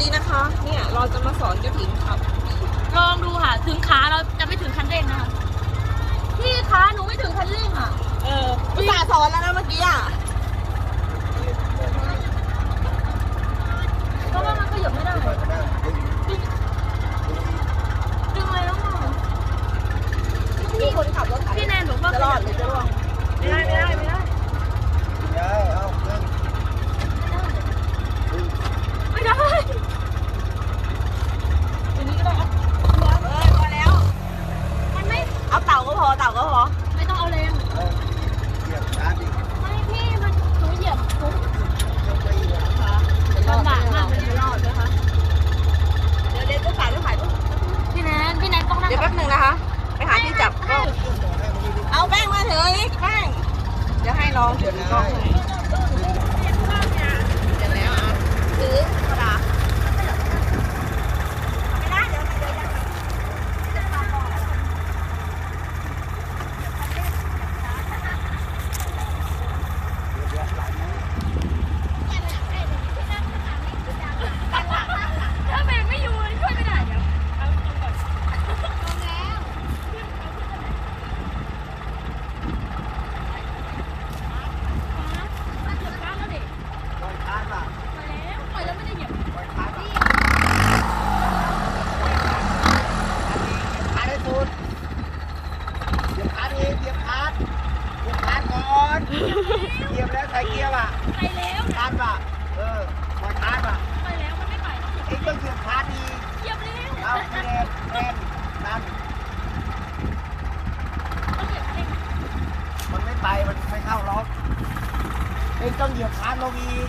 ดีนะคะ เนี่ยเราจะมาสอนเจ้าถิ่นรับ ลองดูค่ะ ถึงขาเราจะไม่ถึงคันเร่งนะคะพี่คะหนูไม่ถึงคันเร่งอะ เออภาษาห์สอนแล้วนะเมื่อกี้อะเพราะว่ามันขยับไม่ได้ เเกียบแล้วใส่เกียบอะไปแล้ว คานป่ะเออคอยคานป่ะไปแล้วมันไม่ไปไอ้เครื่องเกียบคานดีเกียบเล้วเอาแรงแรงดันมันไม่ไปมันไม่เข้าล็อกเองต้องเหยียบคานลงอีก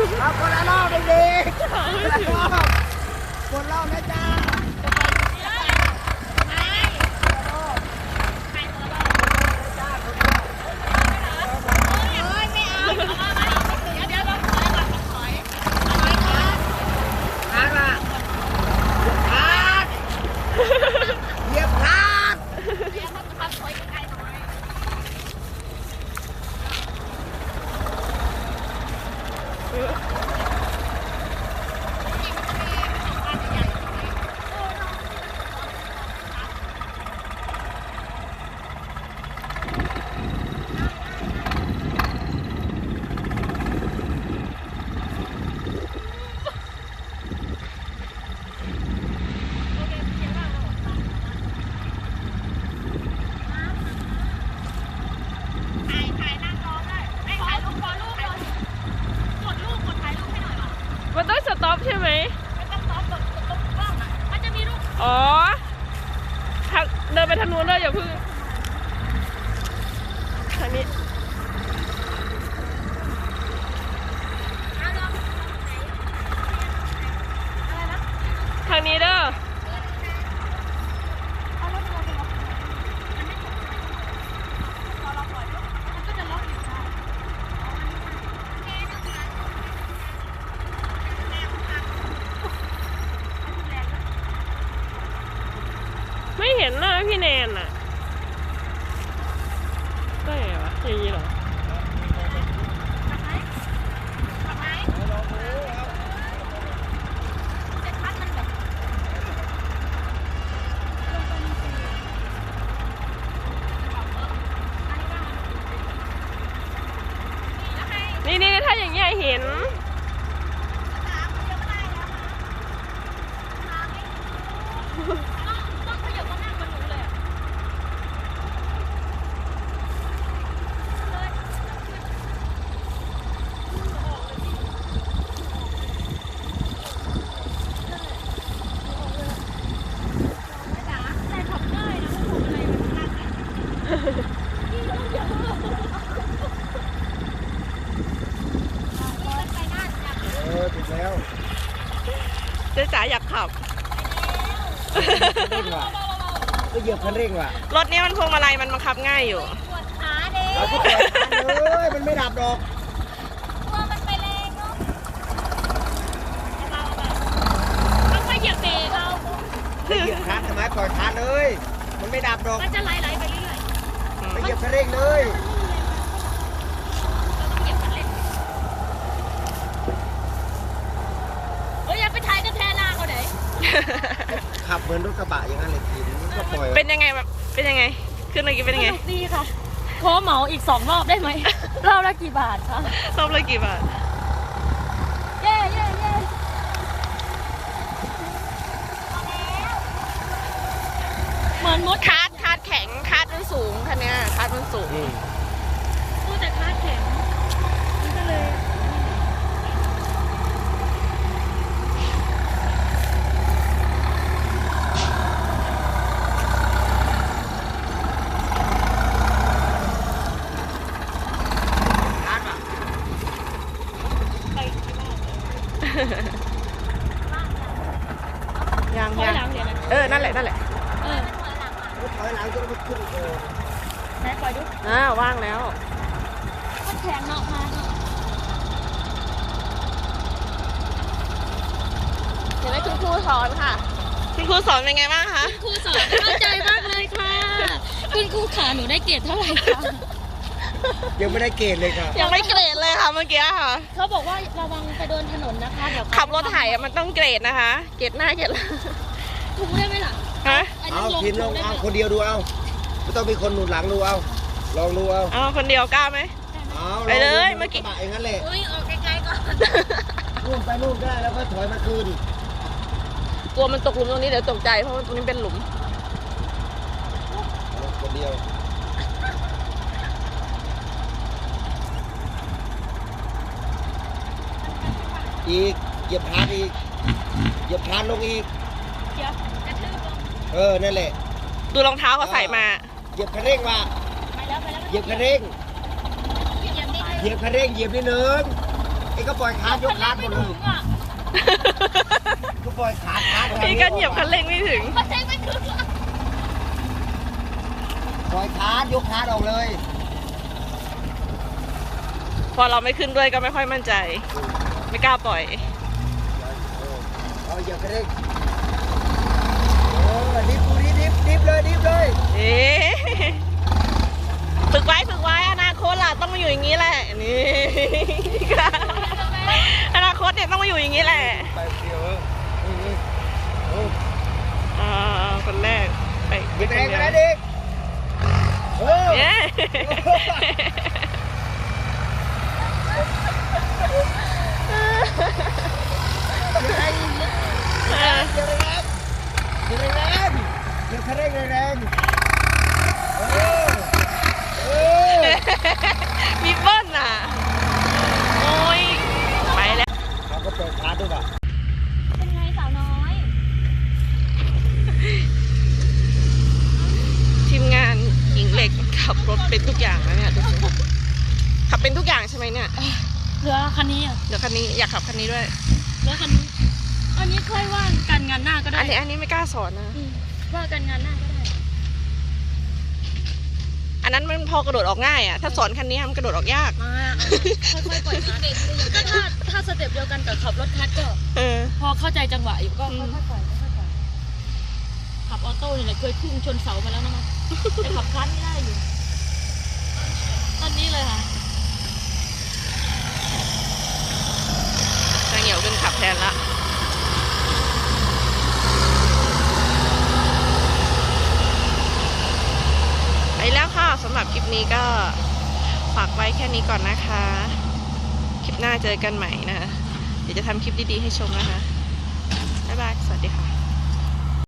Ako na lang, baby! เดินไปทางนู้นเลยอย่าพึ่งทางนี้ เห็นหน้าพี่แนนอะได้ไงวะอย่างนี้เหรอนี่นี่ถ้าอย่างเงี้ยเห็น ต้องขยับมานั่งกับหนูเลยอะ เออถูกแล้ว เจ๊จ๋า อยากขับ เร่งว่ะก็เหยียบคันเร่งว่ะรถนี้มันพวงมาลัยมันบังคับง่ายอยู่ ปวดขาเด็เราก็ปล่อยคันเลยมันไม่ดับดอกตัวมันไปแรงเนาะต้องขยับเบรกเอาไม่เหยียบคันทำไมปล่อยคันเลย มันไม่ดับดอกมันจะไหลๆไปเรื่อยไม่เหยียบคันเร่งเลย ๆเราต้องเหยียบคันเร่งเฮ้ยอย่าไปถ่ายกันแทนหน้าเขาเดี๋ยว ขับเหมือนรถกระบะอย่างนั้นเลยทีนี้ก็ปล่อยเป็นยังไงแบบเป็นยังไง ขึ้นเมื่อกี้เป็นยังไงสนุกดีค่ะขอเหมาอีกสองรอบได้ไหม รอบละกี่บาทคะรอบละกี่บาท เย้เย้เย้เหมือนมดคาร์ดคาร์ดแข็งคาร์ดมันสูงคันเนี้ยคาร์ดมันสูง อืม พูดแต่คาดแข็งมันก็เลย คันอะ ไปที่บ้าน ยังถอยยังหลังเดี๋ยวนะเออ นั่นแหละ นั่นแหละเออรถถอยหลังจะรถขึ้นเออไหนปล่อยดูอ่าว่างแล้วคาดแข็งเนาะมาเนาะเห็นไหมคุณครูสอนค่ะ คุณครูสอนเป็นไงบ้างคะ ครูสอนเข้าใจมากเลยค่ะ คุณครูขาหนูได้เกรดเท่าไหร่คะ ยังไม่ได้เกณฑ์เลยครับยังไม่เกรดเลยค่ะเมื่อกี้ค่ะ เขาบอกว่าระวังไปโดนถนนนะคะเดี๋ยวขับรถไถอะมันต้องเกรดนะคะ เกรดหน้าเกรดหลังถูกได้ไหมล่ะฮะอันเอานี้ลงทีมลถูองกได้เอาไหมคนเดียวดูเอาไม่ต้องมีคนหนุนหลังดูเอาลองดูเอาเอาคนเดียวกล้าไหม เอาไปเลยงดูเมื่อกี้รถระบะอย่างนั้นแหละอุ้ยออกไกลๆก่อนนู่นไปนู่นก็ได้แล้วก็ถอยมาคืนกลัวมันตกหลุมตรงนี้เดี๋ยวตกใจเพราะว่าตรงนี้เป็นหลุม เอาคนเดียว อีกเหยียบพานอีกเหยียบพานลงอีก เดี๋ยวกระทืบลงเออ นั่นแหละ ดูรองเท้าเขาใส่มา เหยียบคันเร่งว่ะไปแล้วไปแล้วเหยียบคันเร่ง เหยียบนิดนึงเหยียบคันเร่ง เหยียบนิดนึงไอ้ก็ปล่อยคาร์ดยกคาร์ดหมดเลยอะก็ปล่อยคาร์ดคาร์ดพี่กันเหยียบคันเร่งไม่ถึง มันเทไม่ถึงอะปล่อยคาร์ดยกคาร์ดออกเลย พอเราไม่ขึ้นด้วยก็ไม่ค่อยมั่นใจ ไม่กล้าปล่อยเอาเหยียบคันเร่งเออดิฟดูดิดิฟดิฟเลยดิฟเลยเอ๊ะฝึกไว้ฝึกไว้อนาคตล่ะต้องมาอยู่อย่างนี้แหละนี่อนาคตเนี่ยต้องมาอยู่อย่างนี้แหละไปเดียวเออเอออ่าคนแรกไปเหยียบคแรนงเดีไปยวนะดิเออ เย้เหยียบแรงเหยียบแรงเหยียบคันเร่งแรงเออเออมีเบิ้ลอะ โอ้ย ไปแล้วเราก็เปิดคาร์ดด้วยป่ะเป็นไงสาวน้อย ทีมงานหญิงเหล็กขับรถเป็นทุกอย่างแล้วเนี่ยทุกคนขับเป็นทุกอย่างใช่ไหมเนี่ย เหลือคันนี้อะเดี๋ยวคันนี้อยากขับคันนี้ด้วยเหลือคันนี้ อันนี้ค่อยว่ากันงานหน้าก็ได้อันนี้อันนี้ไม่กล้าสอนนะอืมว่ากันงานหน้าก็ได้ อันนั้นมันพอกระโดดออกง่ายอะ ถ้าสอนคันนี้มันกระโดดออกยาก มาเอามาค่อยๆปล่อยคันก็ถ้าถ้าสเต็ปเดียวกันกับขับรถคัดก็ เออ พอเข้าใจจังหวะอยู่ก็อืม ค่อยๆปล่อยค่อยๆปล่อยพขับออโต้นี่แหละเคยพุ่งชนเสามาแล้วนะคะแต่ขับคันไม่ได้อยู่ ตอนนี้เลยค่ะ นางเหี่ยวขึ้ นละไปแล้วค่ะสำหรับคลิปนี้ก็ฝากไว้แค่นี้ก่อนนะคะ คลิปหน้าเจอกันใหม่นะ เดี๋ยวจะทำคลิปดีๆให้ชมนะคะ บ๊ายบาย สวัสดีค่ะ